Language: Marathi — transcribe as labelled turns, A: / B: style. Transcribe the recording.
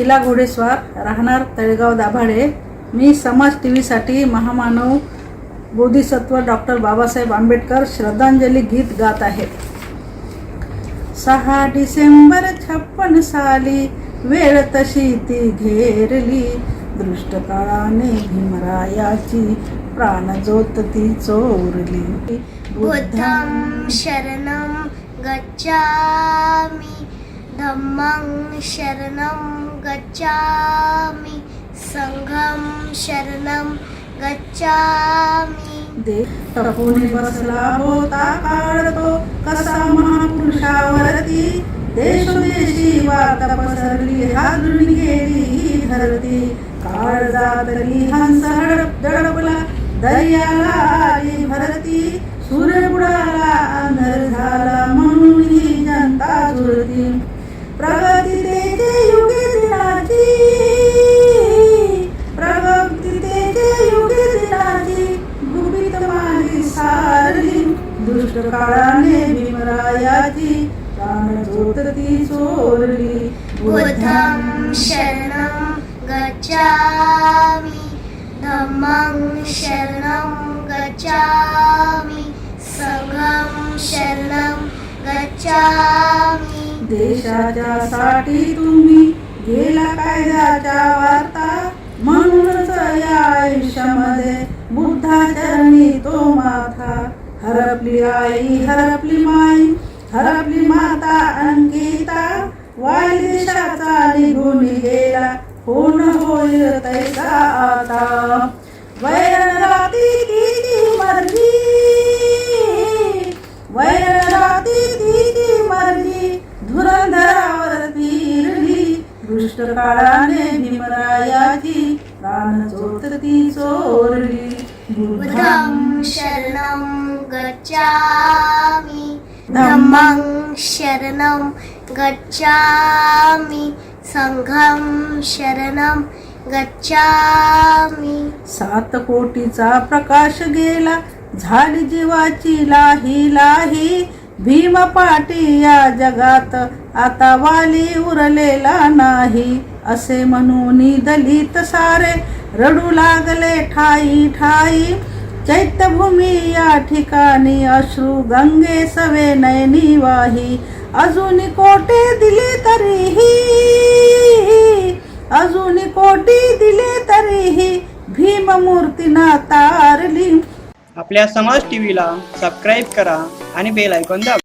A: शिला घोडेस्वार राहणार तळेगाव दाभाडे. मी समाज टी व्हीसाठी महामानव बोधिसत्व डॉक्टर बाबासाहेब आंबेडकर श्रद्धांजली गीत गात आहे. सहा डिसेंबर छप्पन साली वेळ तशी ती घेरली. दृष्टकाळाने भीमरायाची प्राणज्योत ती चोरली.
B: बुद्धं शरणं गच्छामि. धम्मं शरणं गच्छामि संघं शरणं गच्छामि।
A: दे टपून बसला होता काळ तो कसा महापुरुषावरती देशोदेशी वार्ता पसरली हादरून गेली ही धरती। काळ जातली हंस हडप दडपला दर्याला आली भरती। सूर्य बुडाला काळाने भीमरायाची प्राण ती चोरली
B: बुद्धं शरणं गच्छामि. धम्मं शरणं गच्छामि. संघं शरणं गच्छामि.
A: देशाच्या साठी तुम्ही गेला कायद्याच्या वार्ता. म्हणूनच या आयुष्यामध्ये बुद्धाचरणी तो माथा हरपली आई हरपली माई हरपली माता अंकिता वाय देशाचा निघून गेला कोण होईल तैसा आता? वैरण राती तिची मर्जी वैरण राती तिची मर्जी धुरंधरावर फिरली दुष्ट काळाने भीमरायाची प्राण चोरली.
B: बुद्धं शरणं गच्छामि. धम्मं शरणं गच्छामि. संघं शरणं गच्छामि.
A: सात कोटीचा प्रकाश गेला झाली जीवाची लाही लाही. भीम पाटी या जगात आता वाली उरलेला नाही. असे म्हणून दलित सारे रडू लागले ठाई ठाई. चैत्यभूमी या ठिकाणी अश्रू गंगे सवे नयनी वाही. अजून कोटे दिले तरीही अजून कोटी दिले तरीही भीममूर्तीना तारली
C: आपल्या समाज टी व्हीला सबस्क्राईब करा आणि बेल ऐकून दाबा